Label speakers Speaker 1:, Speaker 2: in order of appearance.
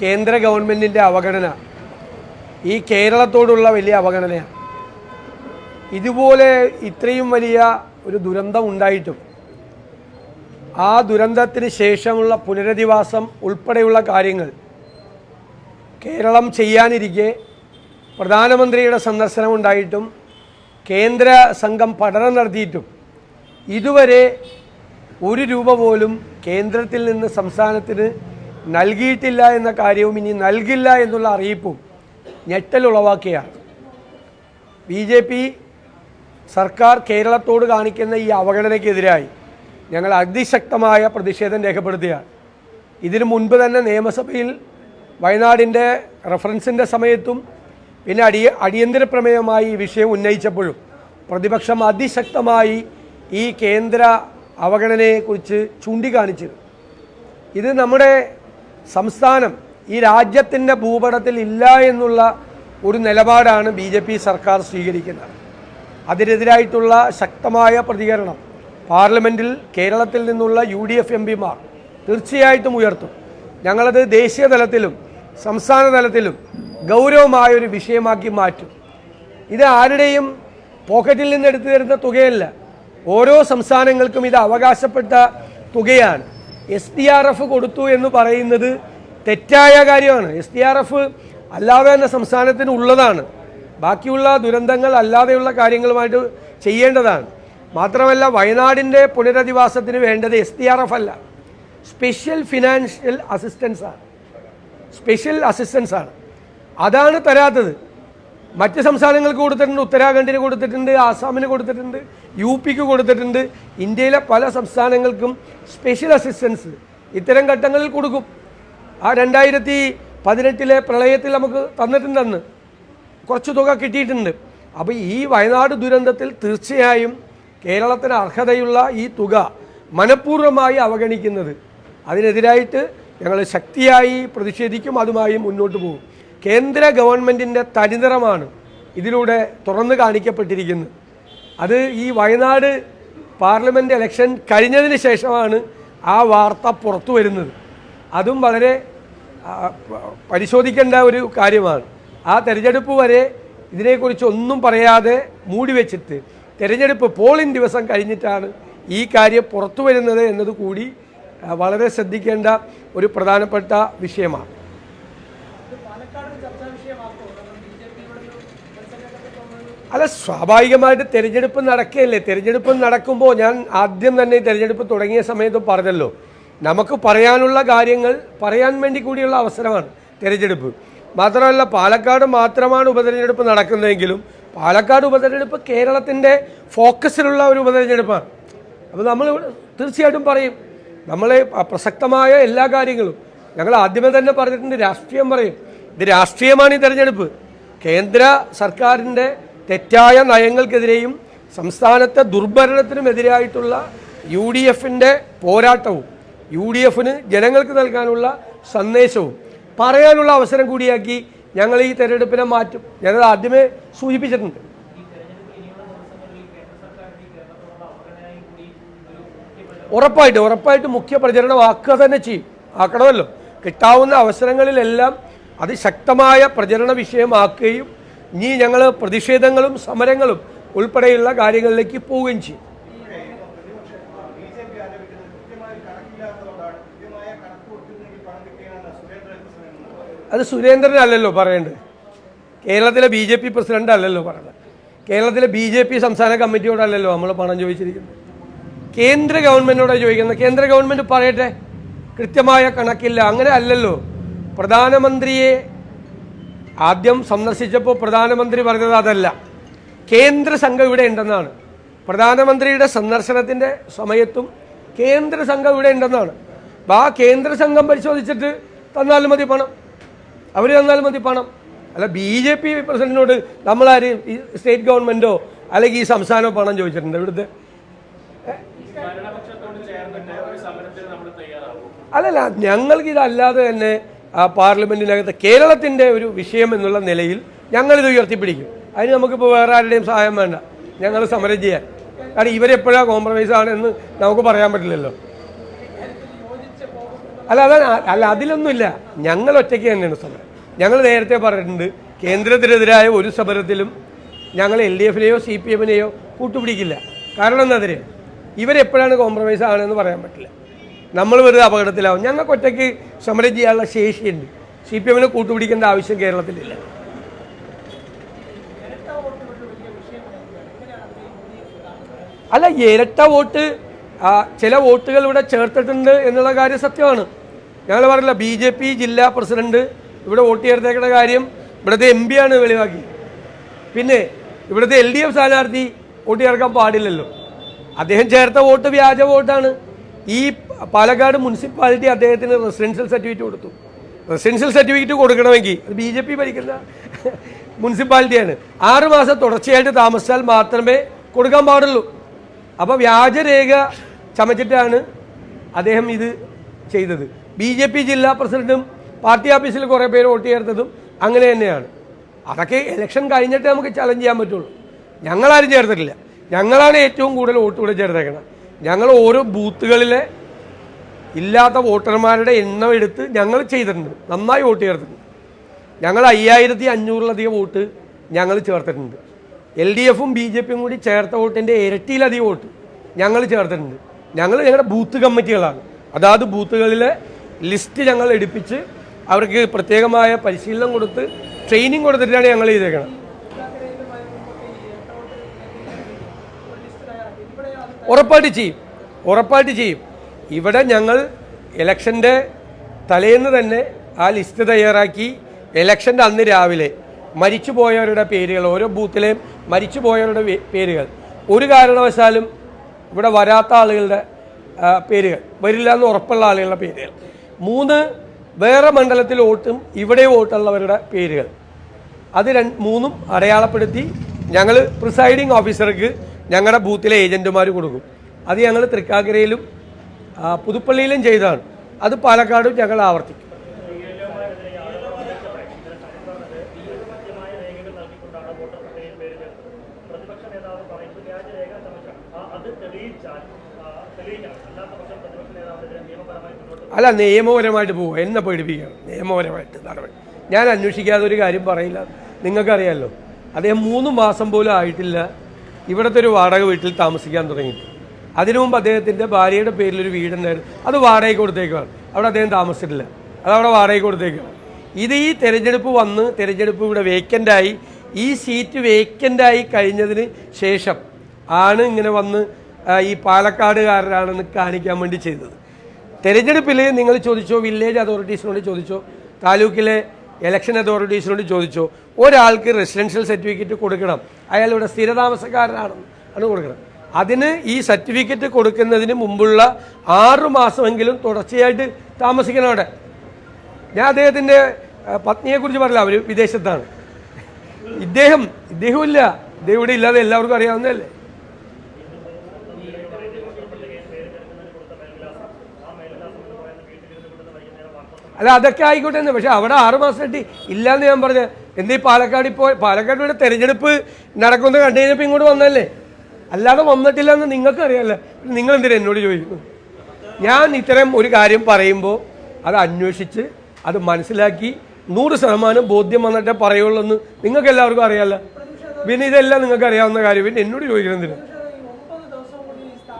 Speaker 1: കേന്ദ്ര ഗവൺമെന്റിന്റെ അവഗണന ഈ കേരളത്തോടുള്ള വലിയ അവഗണനയാണ്. ഇതുപോലെ ഇത്രയും വലിയ ഒരു ദുരന്തം ഉണ്ടായിട്ടും ആ ദുരന്തത്തിന് ശേഷമുള്ള പുനരധിവാസം ഉൾപ്പെടെയുള്ള കാര്യങ്ങൾ കേരളം ചെയ്യാനിരിക്കെ പ്രധാനമന്ത്രിയുടെ സന്ദർശനം ഉണ്ടായിട്ടും കേന്ദ്ര സംഘം പഠനം നടത്തിയിട്ടും ഇതുവരെ ഒരു രൂപ പോലും കേന്ദ്രത്തിൽ നിന്ന് സംസ്ഥാനത്തിന് നൽകിയിട്ടില്ല എന്ന കാര്യവും ഇനി നൽകില്ല എന്നുള്ള അറിയിപ്പും ഞെട്ടലുളവാക്കിയാണ് ബി ജെ പി സർക്കാർ കേരളത്തോട് കാണിക്കുന്ന ഈ അവഗണനയ്ക്കെതിരായി ഞങ്ങൾ അതിശക്തമായ പ്രതിഷേധം രേഖപ്പെടുത്തുകയാണ്. ഇതിനു മുൻപ് തന്നെ നിയമസഭയിൽ വയനാടിന്റെ റഫറൻസിന്റെ സമയത്തും പിന്നെ അടിയ അടിയന്തര പ്രമേയമായി ഈ വിഷയം ഉന്നയിച്ചപ്പോഴും പ്രതിപക്ഷം അതിശക്തമായി ഈ കേന്ദ്ര അവഗണനയെക്കുറിച്ച് ചൂണ്ടിക്കാണിച്ചിരുന്നു. ഇത് നമ്മുടെ സംസ്ഥാനം ഈ രാജ്യത്തിന്റെ ഭൂപടത്തിൽ ഇല്ല എന്നുള്ള ഒരു നിലപാടാണ് ബി ജെ പി സർക്കാർ സ്വീകരിക്കുന്നത്. അതിനെതിരായിട്ടുള്ള ശക്തമായ പ്രതികരണം പാർലമെന്റിൽ കേരളത്തിൽ നിന്നുള്ള യു ഡി എഫ് എം പിമാർ തീർച്ചയായിട്ടും ഉയർത്തും. ഞങ്ങളത് ദേശീയ തലത്തിലും സംസ്ഥാന തലത്തിലും ഗൗരവമായ ഒരു വിഷയമാക്കി മാറ്റും. ഇത് ആരുടെയും പോക്കറ്റിൽ നിന്ന് എടുത്തു തരുന്ന തുകയല്ല. ഓരോ സംസ്ഥാനങ്ങൾക്കും ഇത് അവകാശപ്പെട്ട തുകയാണ്. എസ് ഡി ആർ എഫ് കൊടുത്തു എന്ന് പറയുന്നത് തെറ്റായ കാര്യമാണ്. എസ് ഡി ആർ എഫ് അല്ലാതെ തന്നെ സംസ്ഥാനത്തിന് ഉള്ളതാണ്. ബാക്കിയുള്ള ദുരന്തങ്ങൾ അല്ലാതെയുള്ള കാര്യങ്ങളുമായിട്ട് ചെയ്യേണ്ടതാണ്. മാത്രമല്ല വയനാടിന്റെ പുനരധിവാസത്തിന് വേണ്ടത് എസ് ഡി ആർ എഫ് അല്ല. സ്പെഷ്യൽ ഫിനാൻഷ്യൽ അസിസ്റ്റൻസ് ആണ്. സ്പെഷ്യൽ അസിസ്റ്റൻസ് ആണ്. അതാണ് തരാത്തത്. മറ്റ് സംസ്ഥാനങ്ങൾക്ക് കൊടുത്തിട്ടുണ്ട് ഉത്തരാഖണ്ഡിന് കൊടുത്തിട്ടുണ്ട് ആസാമിന് കൊടുത്തിട്ടുണ്ട്. യു പിക്ക് കൊടുത്തിട്ടുണ്ട്. ഇന്ത്യയിലെ പല സംസ്ഥാനങ്ങൾക്കും സ്പെഷ്യൽ അസിസ്റ്റൻസ് ഇത്തരം ഘട്ടങ്ങളിൽ കൊടുക്കും. ആ രണ്ടായിരത്തി പതിനെട്ടിലെ പ്രളയത്തിൽ നമുക്ക് തന്നിട്ടുണ്ടെന്ന് കുറച്ച് തുക കിട്ടിയിട്ടുണ്ട്. അപ്പോൾ ഈ വയനാട് ദുരന്തത്തിൽ തീർച്ചയായും കേരളത്തിന് അർഹതയുള്ള ഈ തുക മനഃപൂർവമായി അവഗണിക്കുന്നത്. അതിനെതിരായിട്ട് ഞങ്ങൾ ശക്തിയായി പ്രതിഷേധിക്കും അതുമായി മുന്നോട്ട് പോകും. കേന്ദ്ര ഗവൺമെന്റിന്റെ തനിനിറമാണ് ഇതിലൂടെ തുറന്നു കാണിക്കപ്പെട്ടിരിക്കുന്നത്. അത് ഈ വയനാട് പാർലമെന്റ് ഇലക്ഷൻ കഴിഞ്ഞതിന് ശേഷമാണ് ആ വാർത്ത പുറത്തു വരുന്നത്. അതും വളരെ പരിശോധിക്കേണ്ട ഒരു കാര്യമാണ്. ആ തെരഞ്ഞെടുപ്പ് വരെ ഇതിനെക്കുറിച്ച് ഒന്നും പറയാതെ മൂടി വെച്ചിട്ട് തെരഞ്ഞെടുപ്പ് പോളിംഗ് ദിവസം കഴിഞ്ഞിട്ടാണ് ഈ കാര്യം പുറത്തു വരുന്നത് എന്നത് കൂടി വളരെ ശ്രദ്ധിക്കേണ്ട ഒരു പ്രധാനപ്പെട്ട വിഷയമാണ്. അല്ല സ്വാഭാവികമായിട്ട് തിരഞ്ഞെടുപ്പ് നടക്കുകയല്ലേ? തിരഞ്ഞെടുപ്പ് നടക്കുമ്പോൾ ഞാൻ ആദ്യം തന്നെ തെരഞ്ഞെടുപ്പ് തുടങ്ങിയ സമയത്ത് പറഞ്ഞല്ലോ. നമുക്ക് പറയാനുള്ള കാര്യങ്ങൾ പറയാൻ വേണ്ടി കൂടിയുള്ള അവസരമാണ് തിരഞ്ഞെടുപ്പ്. മാത്രമല്ല പാലക്കാട് മാത്രമാണ് ഉപതെരഞ്ഞെടുപ്പ് നടക്കുന്നതെങ്കിലും പാലക്കാട് ഉപതെരഞ്ഞെടുപ്പ് കേരളത്തിന്റെ ഫോക്കസിലുള്ള ഒരു ഉപതെരഞ്ഞെടുപ്പാണ്. അപ്പോൾ നമ്മൾ തീർച്ചയായിട്ടും പറയും നമ്മളെ പ്രസക്തമായ എല്ലാ കാര്യങ്ങളും. ഞങ്ങൾ ആദ്യമേ തന്നെ പറഞ്ഞിട്ടുണ്ട് രാഷ്ട്രീയം പറയും. ഇത് രാഷ്ട്രീയമാണ് ഈ തെരഞ്ഞെടുപ്പ്. കേന്ദ്ര സർക്കാരിന്റെ തെറ്റായ നയങ്ങൾക്കെതിരെയും സംസ്ഥാനത്തെ ദുർഭരണത്തിനുമെതിരായിട്ടുള്ള യു ഡി എഫിന്റെ പോരാട്ടവും യു ഡി എഫിന് ജനങ്ങൾക്ക് നൽകാനുള്ള സന്ദേശവും പറയാനുള്ള അവസരം കൂടിയാക്കി ഞങ്ങൾ ഈ തെരഞ്ഞെടുപ്പിനെ മാറ്റും. ഞങ്ങൾ ആദ്യമേ സൂചിപ്പിച്ചിട്ടുണ്ട്. ഉറപ്പായിട്ട് ഉറപ്പായിട്ട് മുഖ്യ പ്രചരണം ആക്കുക തന്നെ ചെയ്യും. ആക്കണമല്ലോ. കിട്ടാവുന്ന അവസരങ്ങളിലെല്ലാം അതിശക്തമായ പ്രചരണ വിഷയമാക്കുകയും ഇനി ഞങ്ങൾ പ്രതിഷേധങ്ങളും സമരങ്ങളും ഉൾപ്പെടെയുള്ള കാര്യങ്ങളിലേക്ക് പോവുകയും ചെയ്യും. അത് സുരേന്ദ്രൻ അല്ലല്ലോ പറയേണ്ടത്. കേരളത്തിലെ ബി ജെ പി പ്രസിഡന്റ് അല്ലല്ലോ പറയുന്നത് കേരളത്തിലെ ബി ജെ പി സംസ്ഥാന കമ്മിറ്റിയോടല്ലല്ലോ നമ്മൾ പണം ചോദിച്ചിരിക്കുന്നത്. കേന്ദ്ര ഗവൺമെന്റിനോടാണ് ചോദിക്കുന്നത്. കേന്ദ്ര ഗവൺമെന്റ് പറയട്ടെ. കൃത്യമായ കണക്കില്ല. അങ്ങനെ അല്ലല്ലോ. പ്രധാനമന്ത്രിയെ ആദ്യം സന്ദർശിച്ചപ്പോൾ പ്രധാനമന്ത്രി പറഞ്ഞത് അതല്ല. കേന്ദ്ര സംഘം ഇവിടെ ഉണ്ടെന്നാണ്. പ്രധാനമന്ത്രിയുടെ സന്ദർശനത്തിന്റെ സമയത്തും കേന്ദ്ര സംഘം ഇവിടെ ഉണ്ടെന്നാണ്. അപ്പം ആ കേന്ദ്ര സംഘം പരിശോധിച്ചിട്ട് തന്നാലും മതി പണം. അവർ തന്നാലും മതി പണം. അല്ല ബി ജെ പി പ്രസിഡന്റിനോട് നമ്മളാര് ഈ സ്റ്റേറ്റ് ഗവൺമെന്റോ അല്ലെങ്കിൽ ഈ സംസ്ഥാനമോ പണം ചോദിച്ചിട്ടുണ്ട് ഇവിടുത്തെ? അല്ലല്ല ഞങ്ങൾക്ക് ഇതല്ലാതെ തന്നെ ആ പാർലമെന്റിനകത്ത് കേരളത്തിന്റെ ഒരു വിഷയം എന്നുള്ള നിലയിൽ ഞങ്ങളിത് ഉയർത്തിപ്പിടിക്കും. അതിന് നമുക്കിപ്പോൾ വേറെ ആരുടെയും സഹായം വേണ്ട. ഞങ്ങൾ സമരം ചെയ്യാൻ. കാരണം ഇവരെപ്പോഴാണ് കോംപ്രമൈസ് ആണെന്ന് നമുക്ക് പറയാൻ പറ്റില്ലല്ലോ. അല്ല അതാണ് അല്ല അതിലൊന്നുമില്ല. ഞങ്ങൾ ഒറ്റയ്ക്ക് തന്നെയാണ് സമരം. ഞങ്ങൾ നേരത്തെ പറഞ്ഞിട്ടുണ്ട് കേന്ദ്രത്തിനെതിരായ ഒരു സമരത്തിലും ഞങ്ങൾ എൽ ഡി എഫിനെയോ സി പി എമ്മിനെയോ കൂട്ടുപിടിക്കില്ല. കാരണം അറിയാം ഇവരെപ്പോഴാണ് കോംപ്രമൈസ് ആണെന്ന് പറയാൻ പറ്റില്ല. നമ്മൾ വെറുതെ അപകടത്തിലാവും. ഞങ്ങൾക്ക് ഒറ്റയ്ക്ക് സമരം ചെയ്യാനുള്ള ശേഷിയുണ്ട്. സി പി എമ്മിനെ കൂട്ടുപിടിക്കേണ്ട ആവശ്യം കേരളത്തിലില്ല. അല്ല. ഇരട്ട വോട്ട് ചില വോട്ടുകൾ ഇവിടെ ചേർത്തിട്ടുണ്ട് എന്നുള്ള കാര്യം സത്യമാണ്. ഞങ്ങൾ പറഞ്ഞില്ല ബി ജെ പി ജില്ലാ പ്രസിഡന്റ് ഇവിടെ വോട്ട് ചേർത്തേക്കുന്ന കാര്യം ഇവിടുത്തെ എം ആണ് വെളിവാക്കി. പിന്നെ ഇവിടുത്തെ എൽ ഡി എഫ് സ്ഥാനാർത്ഥി വോട്ട് ചേർക്കാൻ പാടില്ലല്ലോ. അദ്ദേഹം ചേർത്ത വോട്ട് വ്യാജ വോട്ടാണ്. ഈ പാലക്കാട് മുനിസിപ്പാലിറ്റി അദ്ദേഹത്തിന് റെസിഡൻഷ്യൽ സർട്ടിഫിക്കറ്റ് കൊടുത്തു. റെസിഡൻഷ്യൽ സർട്ടിഫിക്കറ്റ് കൊടുക്കണമെങ്കിൽ അത് ബി ജെ പി ഭരിക്കുന്ന മുനിസിപ്പാലിറ്റിയാണ്. ആറ് മാസം തുടർച്ചയായിട്ട് താമസിച്ചാൽ മാത്രമേ കൊടുക്കാൻ പാടുള്ളൂ. അപ്പോൾ വ്യാജരേഖ ചമച്ചിട്ടാണ് അദ്ദേഹം ഇത് ചെയ്തത്. ബി ജെ പി ജില്ലാ പ്രസിഡന്റും പാർട്ടി ഓഫീസിൽ കുറേ പേര് വോട്ട് ചേർത്തതും അങ്ങനെ തന്നെയാണ്. അതൊക്കെ ഇലക്ഷൻ കഴിഞ്ഞിട്ട് നമുക്ക് ചലഞ്ച് ചെയ്യാൻ പറ്റുള്ളൂ. ഞങ്ങളാരും ചേർത്തിട്ടില്ല. ഞങ്ങളാണ് ഏറ്റവും കൂടുതൽ വോട്ട് കൂടെ ചേർത്തേക്കണം ഞങ്ങൾ ഓരോ ബൂത്തുകളിലെ ഇല്ലാത്ത വോട്ടർമാരുടെ എണ്ണം എടുത്ത് ഞങ്ങൾ ചെയ്തിട്ടുണ്ട്. നന്നായി വോട്ട് ചേർത്തിട്ടുണ്ട്. ഞങ്ങൾ അയ്യായിരത്തി അഞ്ഞൂറിലധികം വോട്ട് ഞങ്ങൾ ചേർത്തിട്ടുണ്ട്. എൽ ഡി എഫും ബി ജെ പിയും കൂടി ചേർത്ത വോട്ടിന്റെ ഇരട്ടിയിലധികം വോട്ട് ഞങ്ങൾ ചേർത്തിട്ടുണ്ട്. ഞങ്ങൾ ഞങ്ങളുടെ ബൂത്ത് കമ്മിറ്റികളാണ്. അതാത് ബൂത്തുകളിലെ ലിസ്റ്റ് ഞങ്ങൾ എടുപ്പിച്ച് അവർക്ക് പ്രത്യേകമായ പരിശീലനം കൊടുത്ത് ട്രെയിനിങ് കൊടുത്തിട്ടാണ് ഞങ്ങൾ ചെയ്തേക്കണം ഉറപ്പായിട്ട് ചെയ്യും. ഉറപ്പായിട്ട് ചെയ്യും. ഇവിടെ ഞങ്ങൾ ഇലക്ഷന്റെ തലേന്ന് തന്നെ ആ ലിസ്റ്റ് തയ്യാറാക്കി. ഇലക്ഷന്റെ അന്ന് രാവിലെ മരിച്ചു പോയവരുടെ പേരുകൾ ഓരോ ബൂത്തിലെയും മരിച്ചു പോയവരുടെ പേരുകൾ. ഒരു കാരണവശാലും ഇവിടെ വരാത്ത ആളുകളുടെ പേരുകൾ. വരില്ല എന്ന് ഉറപ്പുള്ള ആളുകളുടെ പേരുകൾ. മൂന്ന് വേറെ മണ്ഡലത്തിൽ വോട്ടും ഇവിടെ വോട്ടുള്ളവരുടെ പേരുകൾ. അത് രണ്ട് മൂന്നും അടയാളപ്പെടുത്തി ഞങ്ങൾ പ്രിസൈഡിങ് ഓഫീസർക്ക് ഞങ്ങളുടെ ബൂത്തിലെ ഏജന്റുമാർ കൊടുക്കും. അത് ഞങ്ങൾ തൃക്കാക്കരയിലും പുതുപ്പള്ളിയിലും ചെയ്തതാണ് അത് പാലക്കാടും ഞങ്ങൾ ആവർത്തിക്കും. അല്ല നിയമപരമായിട്ട് പോകും എന്നെ പേടിപ്പിക്കുകയാണ് നിയമപരമായിട്ട് നടപടി. ഞാൻ അന്വേഷിക്കാതെ ഒരു കാര്യം പറയില്ല. നിങ്ങൾക്കറിയാമല്ലോ അദ്ദേഹം മൂന്ന് മാസം പോലും ആയിട്ടില്ല. ഇവിടുത്തെ ഒരു വാടക വീട്ടിൽ താമസിക്കാൻ തുടങ്ങി അതിനു മുമ്പ് അദ്ദേഹത്തിന്റെ ഭാര്യയുടെ പേരിൽ ഒരു വീടുണ്ടായിരുന്നു. അത് വാടകയ്ക്ക് കൊടുത്തേക്കാണ് അവിടെ അദ്ദേഹം താമസിച്ചിട്ടില്ല. അത് അവിടെ വാടകയ്ക്ക് കൊടുത്തേക്കാണ് ഇത് ഈ തെരഞ്ഞെടുപ്പ് വന്ന് തെരഞ്ഞെടുപ്പ് ഇവിടെ വേക്കന്റായി ഈ സീറ്റ് വേക്കന്റായി കഴിഞ്ഞതിന് ശേഷം ആണ് ഇങ്ങനെ വന്ന് ഈ പാലക്കാടുകാരനാണെന്ന് കാണിക്കാൻ വേണ്ടി ചെയ്തത്. തെരഞ്ഞെടുപ്പിൽ നിങ്ങൾ ചോദിച്ചോ വില്ലേജ് അതോറിറ്റീസിനോട് ചോദിച്ചോ താലൂക്കിലെ ഇലക്ഷൻ അതോറിറ്റീസിനോട് ചോദിച്ചു ഒരാൾക്ക് റെസിഡൻഷ്യൽ സർട്ടിഫിക്കറ്റ് കൊടുക്കണം. അയാൾ ഇവിടെ സ്ഥിരതാമസക്കാരനാണെന്ന് ആണ് കൊടുക്കണം അതിന് ഈ സർട്ടിഫിക്കറ്റ് കൊടുക്കുന്നതിന് മുമ്പുള്ള ആറു മാസമെങ്കിലും തുടർച്ചയായിട്ട് താമസിക്കണം അവിടെ. ഞാൻ അദ്ദേഹത്തിന്റെ പത്നിയെക്കുറിച്ച് പറയില്ല അവർ വിദേശത്താണ്. ഇദ്ദേഹം ഇദ്ദേഹം ഇല്ല ഇദ്ദേഹം ഇവിടെ ഇല്ലാതെ എല്ലാവർക്കും അറിയാവുന്നതല്ലേ? അല്ല അതൊക്കെ ആയിക്കോട്ടെ എന്ന് പക്ഷെ അവിടെ ആറ് കിട്ടി ഇല്ലാന്ന് ഞാൻ പറഞ്ഞ. എന്തീ പാലക്കാട് ഇപ്പോൾ പാലക്കാട് ഇവിടെ തെരഞ്ഞെടുപ്പ് നടക്കുന്നത് കണ്ടു കഴിഞ്ഞപ്പോൾ ഇങ്ങോട്ട് വന്നല്ലേ അല്ലാതെ വന്നിട്ടില്ല എന്ന് നിങ്ങൾക്ക് അറിയാമല്ലോ നിങ്ങൾ എന്തിനാ എന്നോട് ചോദിക്കുന്നു? ഞാൻ ഇത്തരം ഒരു കാര്യം പറയുമ്പോൾ അത് അന്വേഷിച്ച് അത് മനസ്സിലാക്കി നൂറ് ശതമാനം ബോധ്യം വന്നിട്ടേ പറയുള്ളൂ എന്ന് നിങ്ങൾക്ക് എല്ലാവർക്കും അറിയാമല്ലോ പിന്നെ ഇതെല്ലാം നിങ്ങൾക്ക് അറിയാവുന്ന കാര്യം. പിന്നെ എന്നോട് ചോദിക്കണം എന്തിനാ?